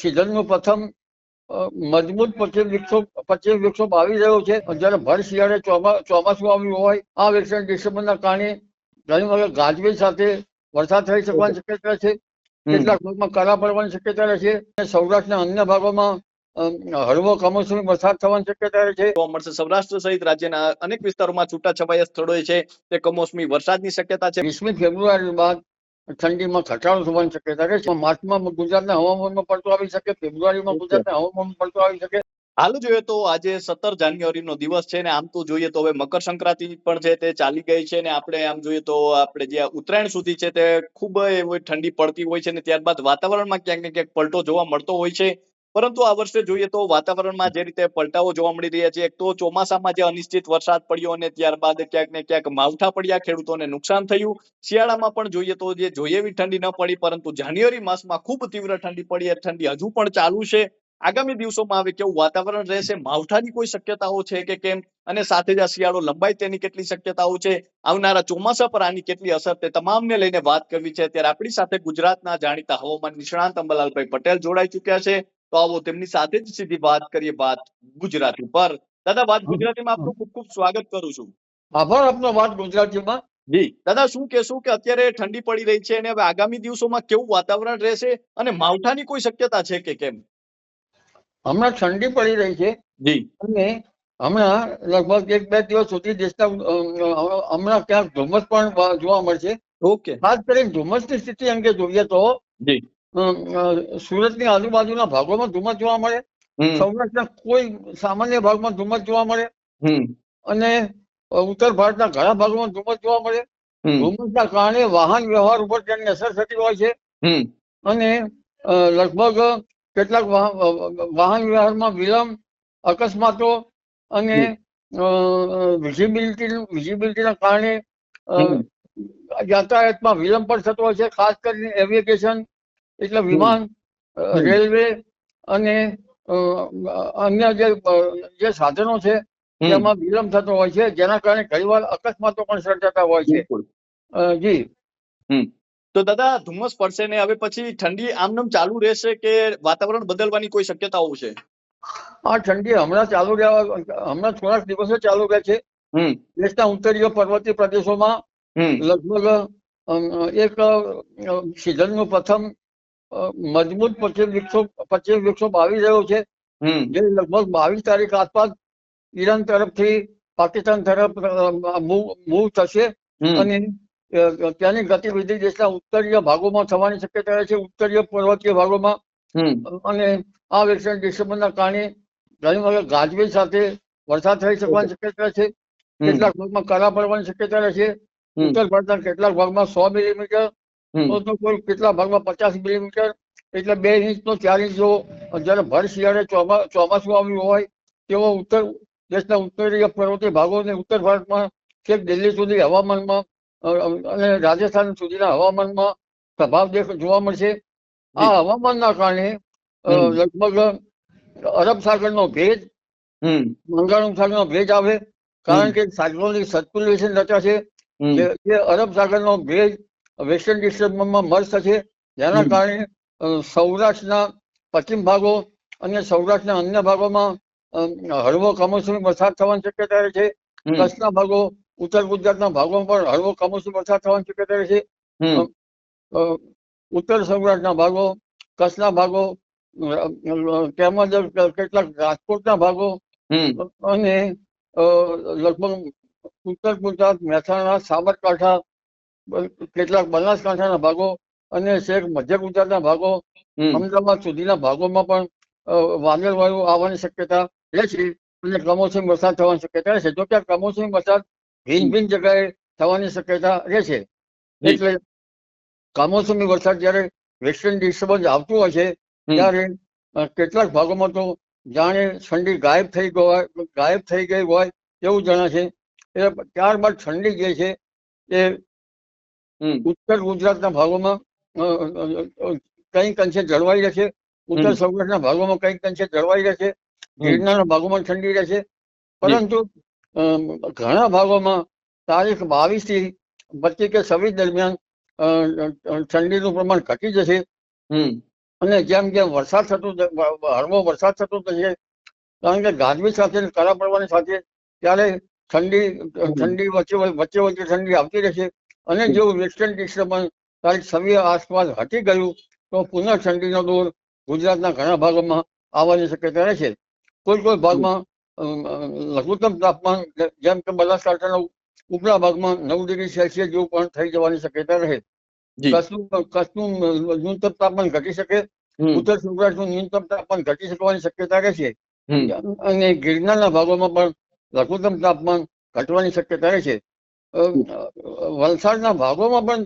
સિઝનનું પ્રથમ મજબૂત પશ્ચિમ વૃક્ષો પશ્ચિમ વિક્ષોભ આવી રહ્યો છે. જ્યારે ભર શિયાળે ચોમાસું આવ્યું હોય આ વેકેશન ડિસેમ્બરના કારણે ઘણી વખત ગાજવીજ સાથે વરસાદ થઈ શકવાની શક્યતા છે. કેટલાક ભાગમાં કરા પડવાની શક્યતા રહે છે. અને સૌરાષ્ટ્રના અન્ય ભાગોમાં હળવો કમોસમી વરસાદ થવાની શક્યતા રહે છે. મળશે સૌરાષ્ટ્ર સહિત રાજ્યના અનેક વિસ્તારોમાં છૂટાછવાયા સ્થળોએ છે તે કમોસમી વરસાદની શક્યતા છે. વીસમી ફેબ્રુઆરી બાદ ઠંડીમાં ઘટાડો થવાની શક્યતા રહેશે માર્ચમાં ગુજરાતના હવામાનમાં પડતો આવી શકે ફેબ્રુઆરીમાં ગુજરાતના હવામાનમાં પડતો આવી શકે? હાલ જોઈએ તો આજે સત્તર જાન્યુઆરીનો દિવસ છે ને આમ તો જોઈએ તો હવે મકર સંક્રાંતિ પણ છે તે ચાલી ગઈ છે ને આપણે આમ જોઈએ તો આપણે જે ઉત્તરાયણ સુધી છે તે ખૂબ એવી ઠંડી પડતી હોય છે ને ત્યારબાદ વાતાવરણમાં ક્યાંક ને ક્યાંક પલટો જોવા મળતો હોય છે. પરંતુ આ વર્ષે જોઈએ તો વાતાવરણમાં જે રીતે પલટાવો જોવા મળી રહ્યા છે, એક તો ચોમાસામાં જે અનિશ્ચિત વરસાદ પડ્યો અને ત્યારબાદ ક્યાંક ને ક્યાંક માવઠા પડ્યા, ખેડૂતોને નુકસાન થયું. શિયાળામાં પણ જોઈએ તો જે જોઈએ એવી ઠંડી ન પડી, પરંતુ જાન્યુઆરી માસમાં ખૂબ તીવ્ર ઠંડી પડી ઠંડી હજુ પણ ચાલુ છે. આગામી દિવસોમાં હવે કેવું વાતાવરણ રહેશે? માવઠાની કોઈ શક્યતાઓ છે કે કેમ? અને સાથે જ આ શિયાળો લંબાઈ તેની કેટલી શક્યતાઓ છે? આવનારા ચોમાસા પર આની કેટલી અસર તે તમામને લઈને વાત કરવી છે. ત્યારે આપણી સાથે ગુજરાતના જાણીતા હવામાન નિષ્ણાંત અંબલાલભાઈ પટેલ જોડાઈ ચુક્યા છે. તો આવો તેમની સાથે જ સીધી વાત કરીએ વાત ગુજરાતી. પર દાદા વાત ગુજરાતીમાં આપનું ખૂબ ખૂબ સ્વાગત કરું છું. આભાર આપનો વાત ગુજરાતીમાં. જી. દાદા શું કહેશો કે અત્યારે ઠંડી પડી રહી છે અને હવે આગામી દિવસોમાં કેવું વાતાવરણ રહેશે અને માવઠાની કોઈ શક્યતા છે કે કેમ? હમણાં ઠંડી પડી રહી છે. જી. અને હમણાં લગભગ એક બે દિવસ સુધી દેશના હમણાં ક્યાંક ધુમ્મસ પણ જોવા મળશે. ઓકે. ખાસ કરીને ધુમ્મસની સ્થિતિ અંગે જોઈએ તો જી. સુરતની આજુબાજુના ભાગોમાં ધુમ્મસ જોવા મળે. સૌરાષ્ટ્રના કોઈ સામાન્ય ભાગમાં ધુમ્મસ જોવા મળે. અને ઉત્તર ભારતના ઘણા ભાગોમાં ધુમ્મસ જોવા મળે. ધુમ્મસના કારણે વાહન વ્યવહાર ઉપર તેની અસર થતી હોય છે. અને લગભગ કેટલાક વાહ- વાહન વ્યવહારમાં વિલંબ અકસ્માતો અને વિઝિબિલિટી વિઝિબિલિટીના કારણે યાતાયાતમાં વિલંબ પણ થતો હોય છે. ખાસ કરીને એવિએશન એટલે વિમાન રેલવે અને અન્ય જે જે સાધનો છે. તેમાં વિલંબ થતો હોય છે જેના કારણે ઘણીવાર અકસ્માતો પણ સર્જાતા હોય છે. જી. તો દાદા ધુમ્મસ પડશે ને હવે પછી ઠંડી આમનામ ચાલુ રહેશે કે વાતાવરણ બદલવાની કોઈ શક્યતાઓ છે? આ ઠંડી હમણાં ચાલુ રહ્યા હમણાં થોડાક દિવસો ચાલુ રહે છે. દેશના ઉત્તરીય પર્વતીય પ્રદેશોમાં લગભગ એક સિઝનનું પ્રથમ મજબૂત પશ્ચિમ વૃક્ષો પશ્ચિમ વિક્ષોભ આવી રહ્યો છે. જે લગભગ બાવીસ તારીખ આસપાસ ઈરાન તરફથી પાકિસ્તાન તરફ મૂવ થશે. અને ત્યાંની ગતિવિધિ દેશના ઉત્તરીય ભાગોમાં થવાની શક્યતા રહે છે ઉત્તરીય પર્વતીય ભાગોમાં. અને આ વેકેશન ડિસેમ્બરના કારણે ઘણી વખત ગાજવીજ સાથે વરસાદ થઈ શકવાની શક્યતા છે. કેટલાક ભાગમાં કરા પડવાની શક્યતા રહે છે ઉત્તર ભારતના કેટલાક ભાગમાં સો મિલીમીટર. તો કોઈ કેટલાક ભાગમાં? પચાસ મિલીમીટર એટલે બે ઇંચ તો ચાર ઇંચ જેવો. જ્યારે ભર શિયાળે ચોમા ચોમાસું આવ્યું હોય તેવો ઉત્તર દેશના ઉત્તરીય પર્વતીય ભાગોને ઉત્તર ભારતમાં છેક દિલ્હી સુધી હવામાનમાં અને રાજસ્થાન સુધીના હવામાનમાં પ્રભાવ દેખ જોવા મળશે. આ હવામાનના કારણે લગભગ અરબ સાગરનો ભેજ બંગાળ સાગરનો ભેજ આવે. કારણ કે સાયક્લોનિક સર્ક્યુલેશન રચાશે જે અરબ સાગરનો ભેજ વેસ્ટર્ન ડિસ્ટર્બમાં મર્જ થશે જેના કારણે સૌરાષ્ટ્રના પશ્ચિમ ભાગો અને સૌરાષ્ટ્રના અન્ય ભાગોમાં હળવો કમોસમી વરસાદ થવાની શક્યતા રહે છે કચ્છના ભાગો ઉત્તર ગુજરાતના ભાગોમાં પણ હળવો કમોસમી વરસાદ થવાની શક્યતા રહે છે ઉત્તર સૌરાષ્ટ્રના ભાગો કચ્છના ભાગો તેમજ કેટલાક રાજકોટના ભાગો અને લગભગ ઉત્તર ગુજરાત મહેસાણા સાબરકાંઠા કેટલાક બનાસકાંઠાના ભાગો અને શેખ મધ્ય ગુજરાતના ભાગો અમદાવાદ સુધીના ભાગોમાં પણ વાદળ વાયુ આવવાની શક્યતા રહે છે અને કમોસમી વરસાદ થવાની શક્યતા રહે છે. જો કે કમોસમી વરસાદ ભિન્ન ભિન્ન જગ્યાએ થવાની શક્યતા રહે છે. જી. એટલે કમોસમી વરસાદ જ્યારે વેસ્ટર્ન ડિસ્ટર્બન્સ આવતું હોય છે ત્યારે કેટલાક ભાગોમાં તો જાણે ઠંડી ગાયબ થઈ ગયો હોય ગાયબ થઈ ગઈ હોય એવું જણાશે છે. એટલે ત્યારબાદ ઠંડી જે છે એ ઉત્તર ગુજરાતના ભાગોમાં કંઈક અંશે જળવાઈ રહેશે. ઉત્તર સૌરાષ્ટ્રના ભાગોમાં કંઈક અંશે જળવાઈ રહેશે. ગિરનારના ભાગોમાં ઠંડી રહેશે. પરંતુ ઘણા ભાગોમાં તારીખ બાવીસથી પચીસ કે છવ્વીસ દરમિયાન ઠંડીનું પ્રમાણ ઘટી જશે. અને જેમ જેમ વરસાદ થતો હળવો વરસાદ થતો જશે કારણ કે ગાજવી સાથે કરા પડવાની સાથે ત્યારે ઠંડી ઠંડી વચ્ચે વચ્ચે વચ્ચે ઠંડી આવતી રહેશે. અને જો વેસ્ટર્ન ડિસ્ટર્બન્સ તારીખ છવ્વીસ આસપાસ હટી ગયું તો પુનઃ ઠંડીનો દોર ગુજરાતના ઘણા ભાગોમાં આવવાની શક્યતા રહેશે કોઈ કોઈ ભાગમાં લઘુત્તમ તાપમાન જેમ કે બનાસકાંઠાના ઉપલા ભાગમાં નવ ડિગ્રી સેલ્સિયસ જેવું પણ થઈ જવાની શક્યતા રહે. કચ્છનું કચ્છનું ન્યૂનતમ તાપમાન ઘટી શકે ઉત્તર સૌરાષ્ટ્રનું ન્યૂનતમ તાપમાન ઘટી શકવાની શક્યતા રહેશે છે. અને ગિરનારના ભાગોમાં પણ લઘુત્તમ તાપમાન ઘટવાની શક્યતા રહેશે અ, વલસાડના ભાગોમાં પણ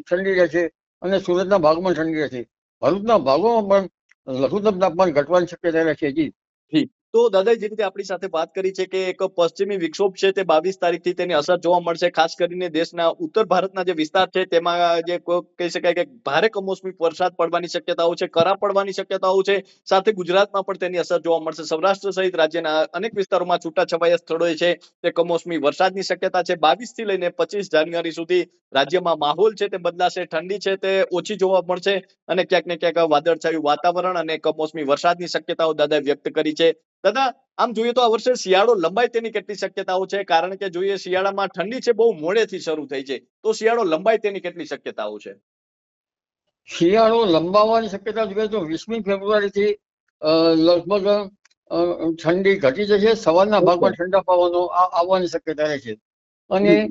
ઠંડી ઠંડી રહેશે અને સુરતના ભાગમાં ઠંડી રહેશે ભરૂચના ભાગોમાં પણ લઘુત્તમ તાપમાન ઘટવાની શક્યતા રહેશે જી તો દાદા જે રીતે આપણી સાથે વાત કરી છે કે એક પશ્ચિમી વિક્ષોભ છે તે બાવીસ તારીખથી તેની અસર જોવા મળશે, ખાસ કરીને દેશના ઉત્તર ભારતના જે વિસ્તાર છે તેમાં જે કહી શકાય કે ભારે કમોસમી વરસાદ પડવાની શક્યતાઓ છે, કરા પડવાની શક્યતાઓ છે, સાથે ગુજરાતમાં પણ તેની અસર જોવા મળશે. સૌરાષ્ટ્ર સહિત રાજ્યના અનેક વિસ્તારોમાં છૂટાછવાયા સ્થળોએ છે તે કમોસમી વરસાદની શક્યતા છે. બાવીસથી લઈને પચીસ જાન્યુઆરી સુધી રાજ્યમાં માહોલ છે તે બદલાશે, ઠંડી છે તે ઓછી જોવા મળશે અને ક્યાંક ને ક્યાંક વાદળછાયું વાતાવરણ અને કમોસમી વરસાદની શક્યતાઓ દાદા વ્યક્ત કરી છે. દાદા આમ જોઈએ તો આ વર્ષે શિયાળો લંબાય તેની કેટલી શક્યતાઓ છે? કારણ કે જોઈએ શિયાળામાં ઠંડી છે બહુ મોડેથી શરૂ થઈ છે. તો શિયાળો લંબાય તેની કેટલી શક્યતાઓ છે? શિયાળો લંબાવવાની શક્યતા જોઈએ તો વીસમી ફેબ્રુઆરીથી લગભગ ઠંડી ઘટી જશે. સવારના ભાગમાં ઠંડા પવનો આવવાની શક્યતા રહે છે. અને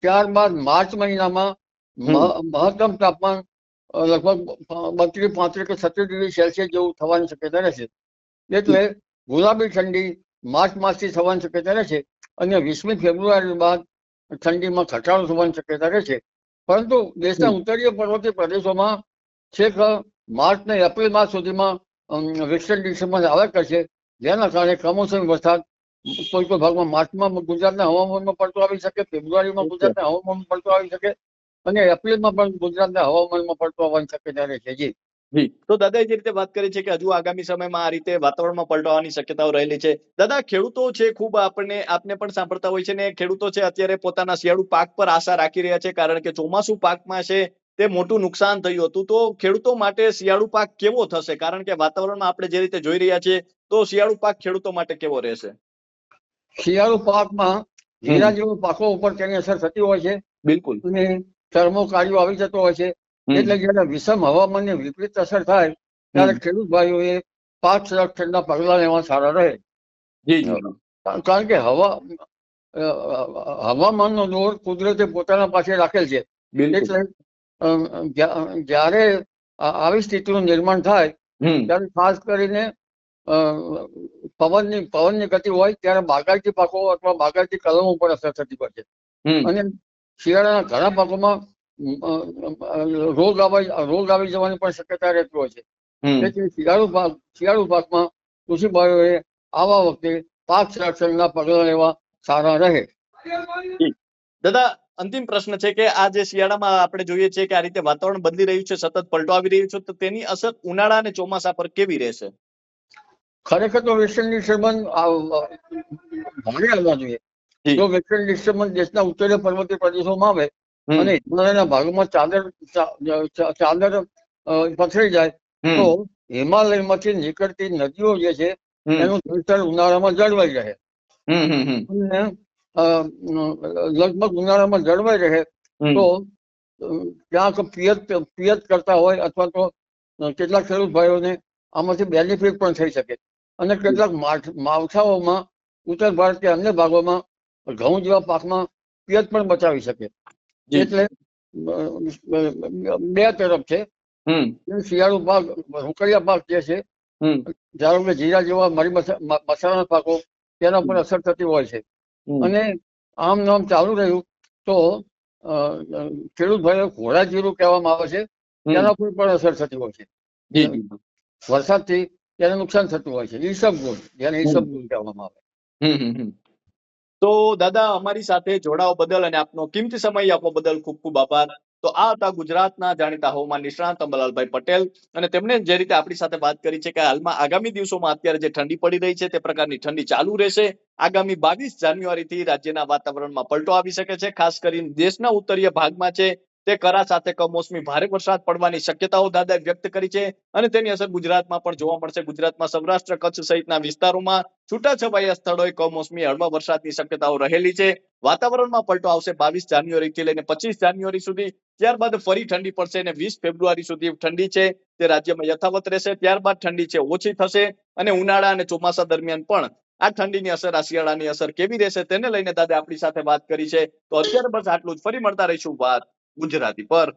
ત્યારબાદ માર્ચ મહિનામાં મહ- મહત્તમ તાપમાન લગભગ બત્રીસ પાંત્રીસ કે છત્રીસ ડિગ્રી સેલ્સિયસ જેવું થવાની શક્યતા રહેશે એટલે ગુલાબી ઠંડી માર્ચ માસથી થવાની શક્યતા રહેશે અને વીસમી ફેબ્રુઆરી બાદ ઠંડીમાં ઘટાડો થવાની શક્યતા રહેશે પરંતુ દેશના ઉત્તરીય પર્વતીય પ્રદેશોમાં છેક માર્ચ ને એપ્રિલ માસ સુધીમાં વેસ્ટર્ન ડિસ્ટર્બન્સ આવ્યા કરશે જેના કારણે કમોસમી વરસાદ કોઈ કોઈ ભાગમાં માર્ચમાં ગુજરાતના હવામાનમાં પડતો આવી શકે ફેબ્રુઆરીમાં ગુજરાતના હવામાનમાં પડતો આવી શકે અને એપ્રિલમાં પણ ગુજરાતના હવામાનમાં પડતો આવવાની શક્યતા રહેશે જી. જી. તો દાદાએ જે રીતે વાત કરી છે કે હજુ આગામી સમયમાં આ રીતે વાતાવરણમાં પલટાવાની શક્યતાઓ રહેલી છે. દાદા ખેડૂતો છે ખૂબ આપણને આપને પણ સાંભળતા હોય છે ને ખેડૂતો છે અત્યારે પોતાના શિયાળુ પાક પર આશા રાખી રહ્યા છે કારણ કે ચોમાસુ પાકમાં છે તે મોટું નુકસાન થયું હતું. તો ખેડૂતો માટે શિયાળુ પાક કેવો થશે? કારણ કે વાતાવરણમાં આપણે જે રીતે જોઈ રહ્યા છીએ તો શિયાળુ પાક ખેડૂતો માટે કેવો રહેશે? શિયાળુ પાકમાં જીરા જેવું પાકો ઉપર તેની અસર થતી હોય છે. બિલકુલ. અને ચરમો કાર્યો આવી જતો હોય છે. એટલે જયારે વિષમ હવામાનની વિપરીત અસર થાય ત્યારે ખેડૂત ભાઈઓએ પાક સંરક્ષણના પગલા લેવા સારા રહે. કારણ કે હવા હવામાનનો દોર કુદરતે પોતાના પાસે રાખેલ છે. એટલે જ્યારે આવી સ્થિતિનું નિર્માણ થાય ત્યારે ખાસ કરીને પવનની પવનની ગતિ હોય ત્યારે બાગાયતી પાકો અથવા બાગાયતી કલમો ઉપર અસર થતી પડશે અને શિયાળાના ઘણા પાકોમાં રોગ આવી રોગ આવી જવાની પણ શક્યતા રહેતી હોય છે. તેથી શિયાળુ પાક શિયાળુ પાકમાં કૃષિ ભાઈઓએ આવા વખતે પાક સંરક્ષણના પગલાં લેવા સારા રહે. દાદા અંતિમ પ્રશ્ન છે કે આ જે શિયાળામાં આપણે જોઈએ છીએ કે આ રીતે વાતાવરણ બદલી રહ્યું છે સતત પલટો આવી રહ્યું છે તો તેની અસર ઉનાળા અને ચોમાસા પર કેવી રહેશે? ખરેખર તો વેસ્ટર્ન ડિસ્ટર્બન્સ ભારે આવવા જોઈએ. જી. વેસ્ટર્ન ડિસ્ટર્બન્સ દેશના ઉત્તરીય પર્વતીય પ્રદેશોમાં આવે અને હિમાલયના ભાગમાં ચાદર ચાદર પથરી જાય તો હિમાલયમાંથી નીકળતી નદીઓ જે છે એનું જળસ્તર ઉનાળામાં જળવાઈ રહે. લગભગ ઉનાળામાં જળવાઈ રહે તો ક્યાંક પિયત પિયત કરતા હોય અથવા તો કેટલાક ખેડૂત ભાઈઓને આમાંથી બેનિફિટ પણ થઈ શકે. અને કેટલાક માવઠાઓમાં ઉત્તર ભારત કે અન્ય ભાગોમાં ઘઉં જેવા પાકમાં પિયત પણ બચાવી શકે. એટલે બે તરફ છે. શિયાળુ પાક રોકડિયા પાક જે છે ધારો કે જીરા જેવા મરી મસાલાના પાકો તેના પર અસર થતી હોય છે. અને આમ નામ ચાલુ રહ્યું તો ખેડૂત ભાઈ ઘોડા જીરું કહેવામાં આવે છે તેના પર પણ અસર થતી હોય છે. વરસાદથી તેને નુકસાન થતું હોય છે. ઈસબગુણ જેને ઈસબગુણ કહેવામાં આવે. તો દાદા, અમારી સાથે જોડાવા બદલ અને આપનો કિંમતી સમય આપવા બદલ ખૂબ ખૂબ આભાર. તો આ હતા ગુજરાતના જાણીતા હવામાન નિષ્ણાત અંબલાલભાઈ પટેલ અને તેમણે જે રીતે આપણી સાથે વાત કરી છે કે હાલમાં આગામી દિવસોમાં અત્યારે જે ઠંડી પડી રહી છે તે પ્રકારની ઠંડી ચાલુ રહેશે. આગામી બાવીસ જાન્યુઆરી થી રાજ્યના વાતાવરણમાં પલટો આવી શકે છે, ખાસ કરીને દેશના ઉત્તરીય ભાગમાં છે. તે કરા સાથે કમોસમી ભારે વરસાદ પડવાની શક્યતાઓ દાદાએ વ્યક્ત કરી છે અને તેની અસર ગુજરાતમાં પણ જોવા મળશે. ગુજરાતમાં સૌરાષ્ટ્ર, કચ્છ સહિતના વિસ્તારોમાં છૂટાછવાયા સ્થળોએ કમોસમી હળવા વરસાદની શક્યતાઓ રહેલી છે. વાતાવરણમાં પલટો આવશે બાવીસ જાન્યુઆરી લઈને પચીસ જાન્યુઆરી સુધી. ત્યારબાદ ફરી ઠંડી પડશે અને વીસ ફેબ્રુઆરી સુધી ઠંડી છે. તે રાજ્યમાં યથાવત રહેશે. ત્યારબાદ ઠંડી છે, ઓછી થશે અને ઉનાળા અને ચોમાસા દરમિયાન પણ આ ઠંડીની અસર, આ શિયાળાની અસર કેવી રહેશે તેને લઈને દાદા આપણી સાથે વાત કરી છે. તો અત્યારે બસ આટલું જ. ફરી મળતા રહીશું વાત. ગુજરાતી પર